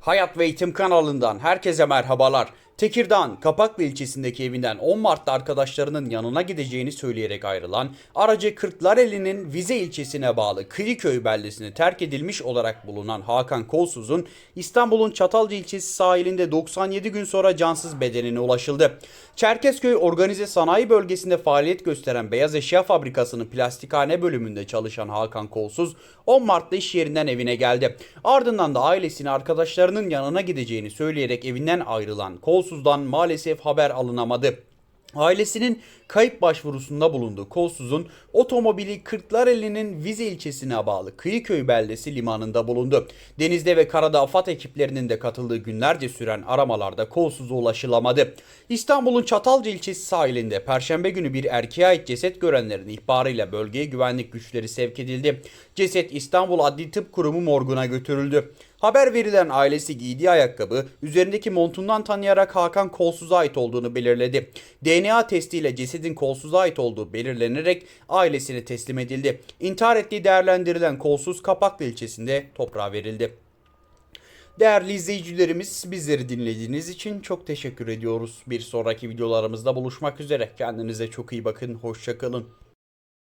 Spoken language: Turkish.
Hayat ve Eğitim kanalından herkese merhabalar. Tekirdağ'ın Kapaklı ilçesindeki evinden 10 Mart'ta arkadaşlarının yanına gideceğini söyleyerek ayrılan, aracı Kırklareli'nin Vize ilçesine bağlı Kıyıköy beldesine terk edilmiş olarak bulunan Hakan Kolsuz'un İstanbul'un Çatalca ilçesi sahilinde 97 gün sonra cansız bedenine ulaşıldı. Çerkezköy Organize Sanayi Bölgesi'nde faaliyet gösteren beyaz eşya fabrikasının plastikhane bölümünde çalışan Hakan Kolsuz 10 Mart'ta iş yerinden evine geldi. Ardından da ailesini arkadaşlarının yanına gideceğini söyleyerek evinden ayrılan Kolsuz'dan maalesef haber alınamadı. Ailesinin kayıp başvurusunda bulunduğu Kolsuz'un otomobili Kırklareli'nin Vize ilçesine bağlı Kıyıköy beldesi limanında bulundu. Denizde ve karada AFAD ekiplerinin de katıldığı günlerce süren aramalarda Kolsuz'a ulaşılamadı. İstanbul'un Çatalca ilçesi sahilinde Perşembe günü bir erkeğe ait ceset görenlerin ihbarıyla bölgeye güvenlik güçleri sevk edildi. Ceset İstanbul Adli Tıp Kurumu morguna götürüldü. Haber verilen ailesi giydiği ayakkabı üzerindeki montundan tanıyarak Hakan Kolsuz'a ait olduğunu belirledi. DNA testiyle cesedin Kolsuz'a ait olduğu belirlenerek ailesine teslim edildi. İntihar ettiği değerlendirilen Kolsuz Kapaklı ilçesinde toprağa verildi. Değerli izleyicilerimiz bizleri dinlediğiniz için çok teşekkür ediyoruz. Bir sonraki videolarımızda buluşmak üzere. Kendinize çok iyi bakın. Hoşçakalın.